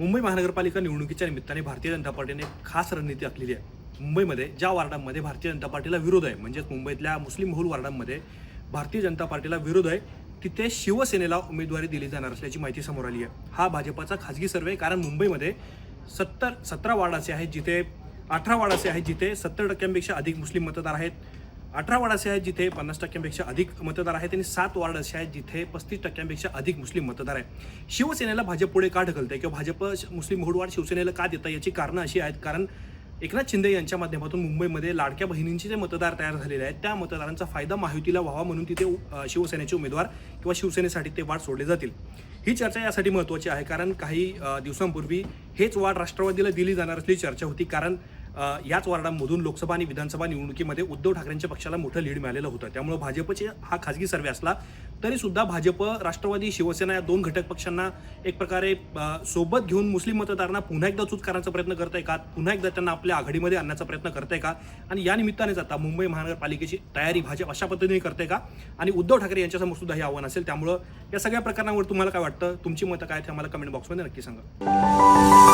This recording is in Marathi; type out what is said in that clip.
मुंबई महानगरपालिका निवडणुकीच्या निमित्ताने भारतीय जनता पार्टीने खास रणनीती आखलेली आहे. मुंबईमध्ये ज्या वार्डांमध्ये भारतीय जनता पार्टीला विरोध आहे म्हणजेच मुंबईतल्या मुस्लिम बहुल वार्डांमध्ये भारतीय जनता पार्टीला विरोध आहे तिथे शिवसेनेला उमेदवारी दिली जाणार असल्याची माहिती समोर आली आहे. हा भाजपाचा खाजगी सर्वे आहे कारण मुंबईमध्ये सत्तर सतरा वार्ड असे आहेत जिथे अठरा वार्ड असे आहेत जिथे सत्तर टक्क्यांपेक्षा अधिक मुस्लिम मतदार आहेत. अठरा वार्ड असे आहेत जिथे पन्नास टक्क्यांपेक्षा अधिक मतदार आहेत आणि सात वार्ड असे आहेत जिथे पस्तीस टक्क्यांपेक्षा अधिक मुस्लिम मतदार आहेत. शिवसेनेला भाजप पुढे का ढकलते किंवा भाजप मुस्लिम बहुडवाड शिवसेनेला का देतं याची कारणं अशी आहेत? कारण एकनाथ शिंदे यांच्या माध्यमातून मुंबईमध्ये लाडक्या बहिणींचे जे मतदार तयार झालेले आहेत त्या मतदारांचा फायदा महायुतीला व्हावा म्हणून तिथे शिवसेनेचे उमेदवार किंवा शिवसेनेसाठी ते वाढ सोडले जातील. ही चर्चा यासाठी महत्त्वाची आहे कारण काही दिवसांपूर्वी हेच वाढ राष्ट्रवादीला दिली जाणार असली चर्चा होती. कारण याच वार्डांमधून लोकसभा आणि विधानसभा निवडणुकीमध्ये उद्धव ठाकरेंच्या पक्षाला मोठं लीड मिळालेलं होतं. त्यामुळे भाजपचे हा खाजगी सर्वे असला तरी सुद्धा भाजप राष्ट्रवादी शिवसेना या दोन घटक पक्षांना एक प्रकारे सोबत घेऊन मुस्लिम मतदारांना पुन्हा एकदा चूत करण्याचा प्रयत्न करताय का? पुन्हा एकदा त्यांना आपल्या आघाडीमध्ये आणण्याचा प्रयत्न करताय का? आणि या निमित्तानेच आता मुंबई महानगरपालिकेची तयारी भाजप अशा पद्धतीने करते का? आणि उद्धव ठाकरे यांच्यासमोर सुद्धा हे आव्हान असेल. त्यामुळं या सगळ्या प्रकरणावर तुम्हाला काय वाटतं? तुमची मतं काय ते आम्हाला कमेंट बॉक्समध्ये नक्की सांगा.